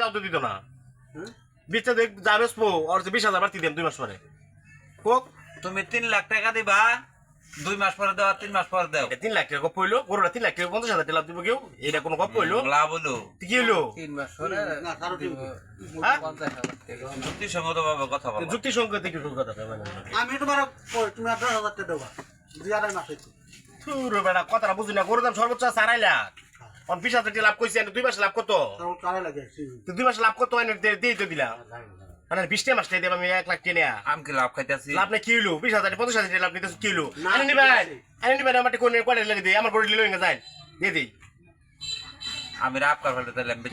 তাও তো দিত না? বিচটা দেখ যাবে স্পো আর যে বিশ হাজার বাড়তি দিম দুই মাস পরে। কোক তুমি তিন লাখ টাকা দিবা দুই মাস পরে দাও আর তিন মাস পরে দাও। তিন লাখ টাকা পইলো গরুটা তিন লাখ টাকা পঞ্চাশ হাজার টাকা লাভ দিব কেউ এটা কোনো গপ পইলো লাভ হলো। কি হইল তিন মাস পরে না, কারও দিব। হ্যাঁ? যুক্তিসঙ্গত ভাবে কথা বলো। যুক্তি সঙ্গত কি কথা আমি তোমার তুমি দশ হাজার টাকা দেবা। দুই আড়াই মাস হয়েছে থুর বেটা কথাটা বুঝি না গরুর দাম সর্বোচ্চ আড়াই লাখ। বিশ হাজার টাকা লাভ করছি দুই মাস লাভ কত? দুই মাস লাভ কত দিয়ে তো দিলা। মানে বিশটা মাস আমি এক লাখ টেনে আমি কি লাভ খাইতেছি? লাভ নেই কি হইল? বিশ হাজার পঞ্চাশ হাজার লাভ নিতে কি হইল? না, আনি ঠিক নিবেন আছে। আনি নিবেন আমার কোন কয়টা লাগে দিই আমার যায় দিয়ে দিই। আমি রাব কর ফেলতে তাহলে আমি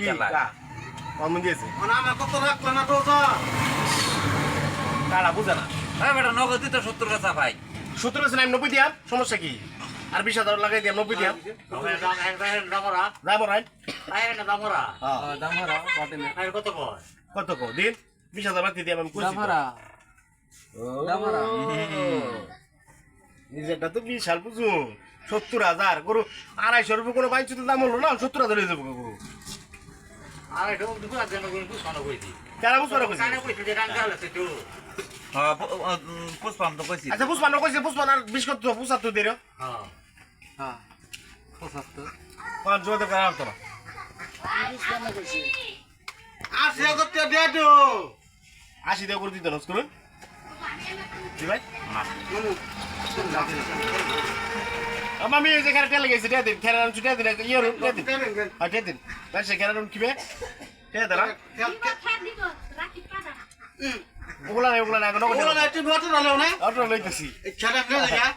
অমন দিয়েছে। মানে আমার কত না তো কারা বুঝে না। হ্যাঁ বেটা নগদ দিতে সত্তর কথা ভাই সত্তর আছে আমি নব্বই দিয়াম সমস্যা কি? আর বিশ হাজার লাগাই দিয়াম নব্বই দিয়াম যাব রাইট হ্যাঁ দাম কত কো দিন বিশ হাজার বাকি দিয়াম আমি দাম দাম হারা নিজেরটা তো বিশাল বুঝুন সত্তর হাজার গরু আড়াইশো রুপে কোনো বাইশ দাম হলো না সত্তর হাজার হয়ে যাব গরু কেন বুঝব না কইছি? হ্যাঁ প- ও- উম, পুষ্পাম তো কইছি আচ্ছা পুষ্পান কইছে পুষ্পান আর বিশ কত পঁচাত্তর দিল হ্যাঁ পঁচাত্তর পাঁচ যোগাযোগ করা হতো না আশি হাজার টাকা দিয়ে দিও আশি দিয়ে করে দিত জি ভাই। এই যে খেলা টেলে গেছি টেলে দিন খেলা ছুটে দিন ইয়ে দিন হ্যাঁ টেলে দিন সে খেলা রুম কিবে টেলে দিন ওগুলা নাই ওগুলা নাই ওগুলা নাই। তুমি অটো ডালো না অটো লইতেছি এই ছেলে খেলে দেখা।